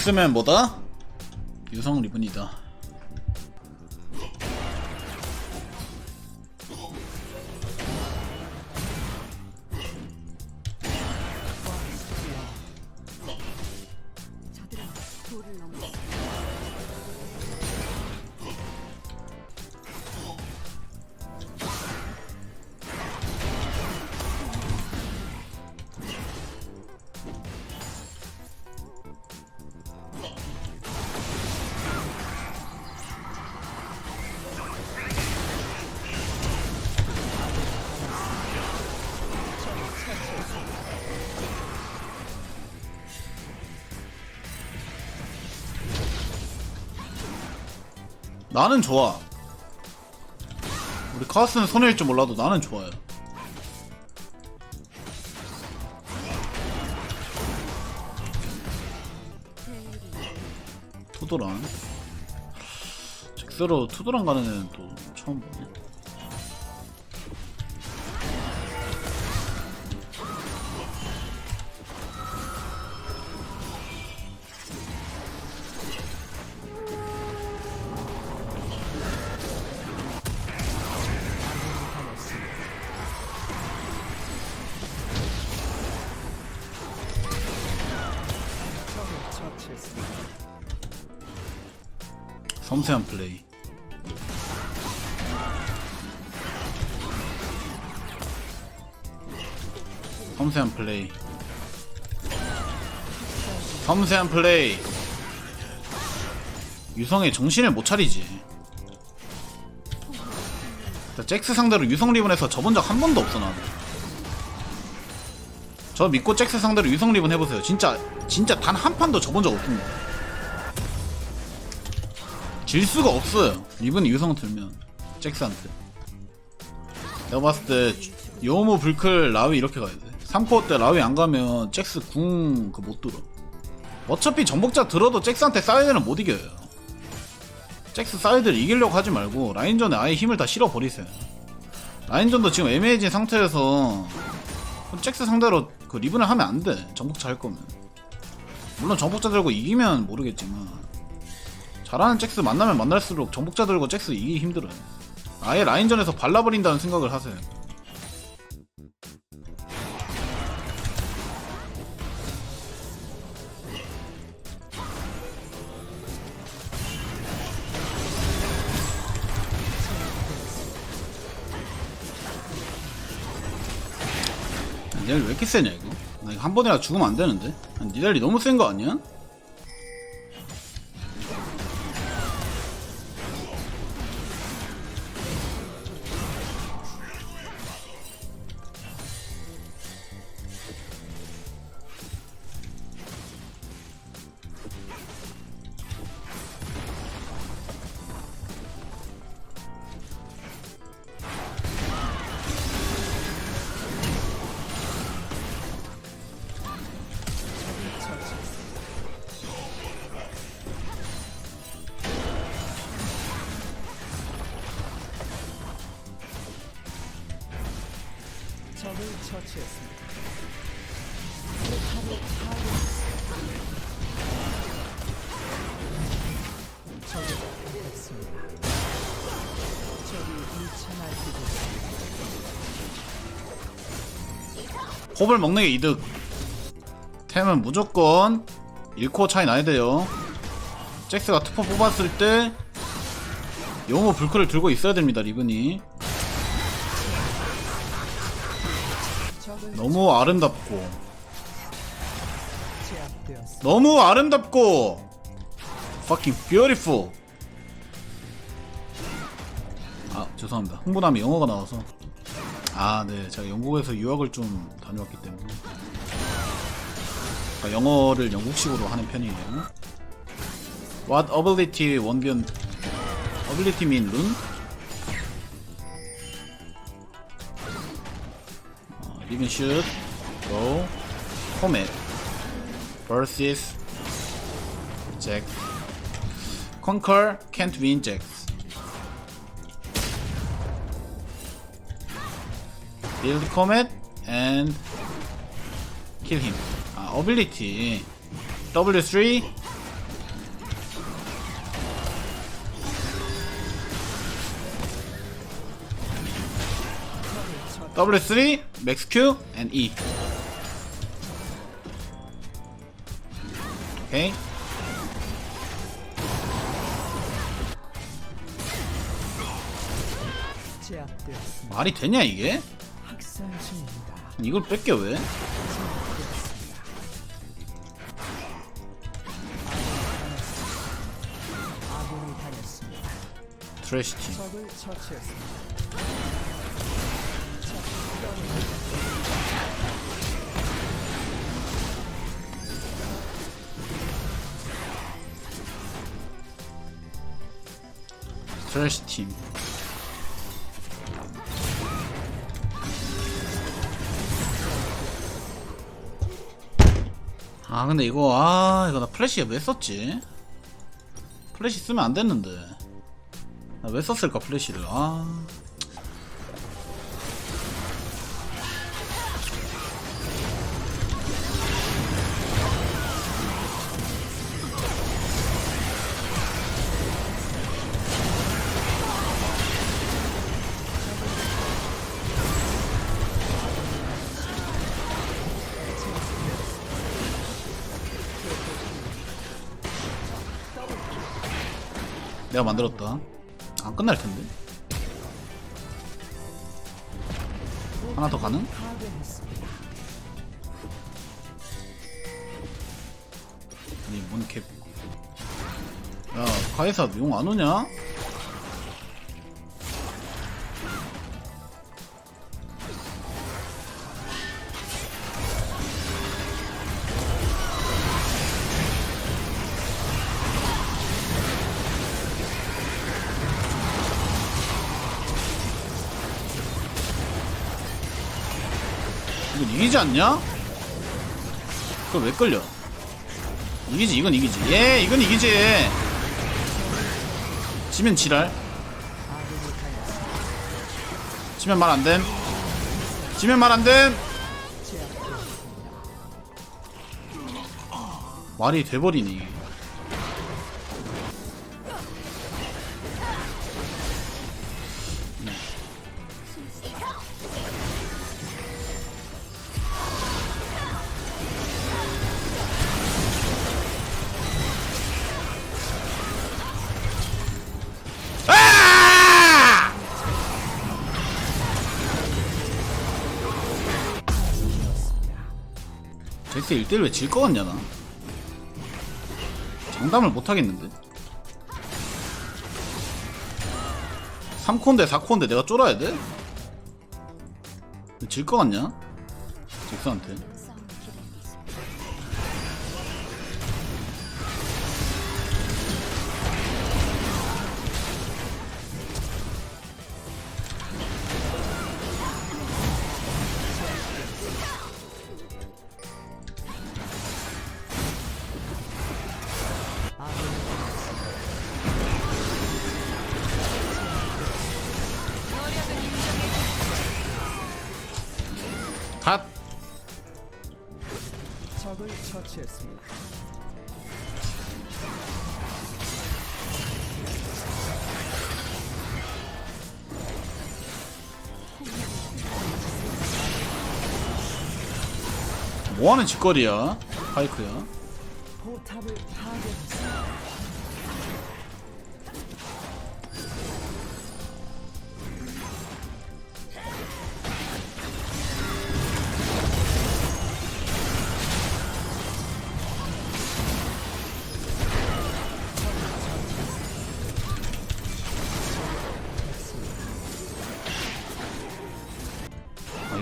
잭스맨 뭐다? 유성 리븐이다. 나는 좋아. 우리 카스는 손해일 줄 몰라도 나는 좋아요. 투도란 잭스로 투도란 가는 애는 또 처음 보네. 섬세한 플레이. 섬세한 플레이. 섬세한 플레이. 유성의 정신을 못 차리지. 자, 잭스 상대로 유성 리븐에서 접은 적한 번도 없어 나는. 저 믿고 잭스 상대로 유성 리븐 해보세요. 진짜 진짜 단 한 판도 접은 적 없습니다. 질 수가 없어요. 리븐 유성 들면 잭스한테. 내가 봤을 때 요모 불클 라위 이렇게 가야 돼. 3코어 때 라위 안 가면 잭스 궁 그 못 들어. 어차피 전복자 들어도 잭스한테 사이드는 못 이겨요. 잭스 사이드를 이기려고 하지 말고 라인전에 아예 힘을 다 실어 버리세요. 라인전도 지금 애매해진 상태에서 잭스 상대로 그 리븐을 하면 안 돼. 전복자 할 거면. 물론 전복자 들고 이기면 모르겠지만 잘하는 잭스 만나면 만날수록 정복자 들고 잭스 이기기 힘들어요. 아예 라인전에서 발라버린다는 생각을 하세요. 니달리 왜 이렇게 세냐 이거? 나 이거 한 번이라 죽으면 안 되는데? 니달리 너무 센 거 아니야? 처치했습니다. 홉을 먹는 게 이득. 템은 무조건 1코 차이 나야 돼요. 잭스가 투퍼 뽑았을 때 영호 불크를 들고 있어야 됩니다, 리븐이. 너무 아름답고. 너무 아름답고, fucking beautiful. 아, 죄송합니다. 흥분하면 영어가 나와서. 아, 네. 제가 영국에서 유학을 좀 다녀왔기 때문에. 그러니까 영어를 영국식으로 하는 편이에요. What ability 원변 ability mean rune? You can shoot. Go. Comet. Versus. Jack. Conquer can't win Jack Build Comet and kill him. Uh, ability. W3 W3 맥스 Q and E 오케이. 말이 되냐 이게? 이걸 뺏겨 왜? 제압되었습니다. 아군이 당했습니다. 트래시 팀 적을 처치했습니다. 트래시 팀. 아 근데 이거 아 이거 나 플래시 왜 썼지? 플래시 쓰면 안 됐는데. 나 왜 썼을까 플래시를? 아 내가 만들었다 안 끝날 텐데 하나 더 가능? 아니 뭔캡 야 가이사 용 안 오냐? 이거 이기지 않냐? 그걸 왜 끌려? 이기지 이건 이기지 예 이건 이기지 지면 지랄. 지면 말 안됨 지면 말 안됨. 말이 돼버리니 잭스 1대1 왜질것 같냐 나 장담을 못 하겠는데 3코인데 4코인데 내가 쫄아야 돼? 질것 같냐? 잭스한테 적을 처치했습니다. 뭐하는 짓거리야 파이크야 포탑을 파괴했습니다.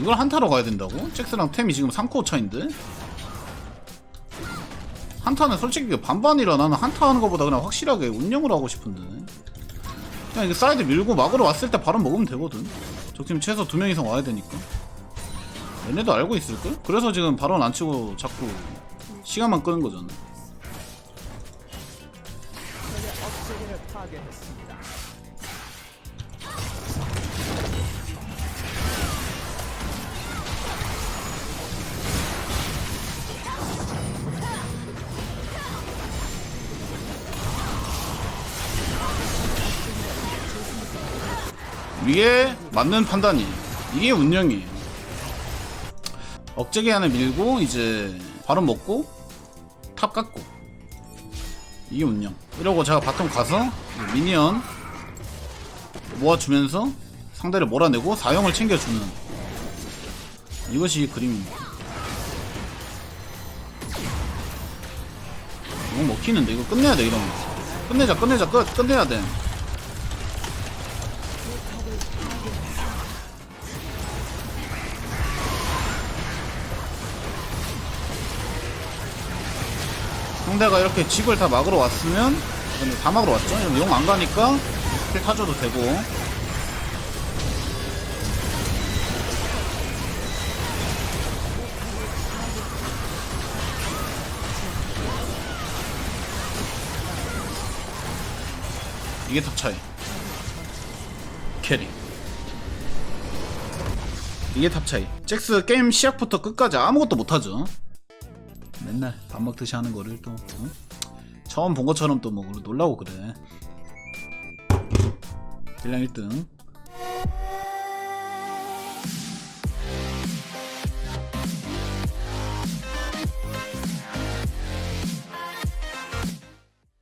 이걸 한타로 가야 된다고? 잭스랑 템이 지금 3코어 차인데? 한타는 솔직히 반반이라 나는 한타 하는 것보다 그냥 확실하게 운영을 하고 싶은데 그냥 이거 사이드 밀고 막으로 왔을 때 바로 먹으면 되거든 적팀 최소 두 명 이상 와야 되니까 얘네도 알고 있을걸? 그래서 지금 바로 안 치고 자꾸 시간만 끄는 거잖아 이게 맞는 판단이 이게 운영이에요. 억제기 안에 밀고 이제 바로 먹고 탑 깎고 이게 운영. 이러고 제가 바텀 가서 미니언 모아주면서 상대를 몰아내고 사용을 챙겨주는 이것이 그림입니다. 이거 먹히는데 이거 끝내야 돼 이러면 끝내자 끝내자 끝 끝내야 돼. 상대가 이렇게 집을 다 막으러 왔으면 다 막으러 왔죠? 용안 가니까 킬 타줘도 되고. 이게 탑 차이. 캐리. 이게 탑 차이. 잭스 게임 시작부터 끝까지 아무것도 못하죠 맨날 밥 먹듯이 하는 거를 또 어? 처음 본 것처럼 또 뭐 놀라고 그래 딜량 1등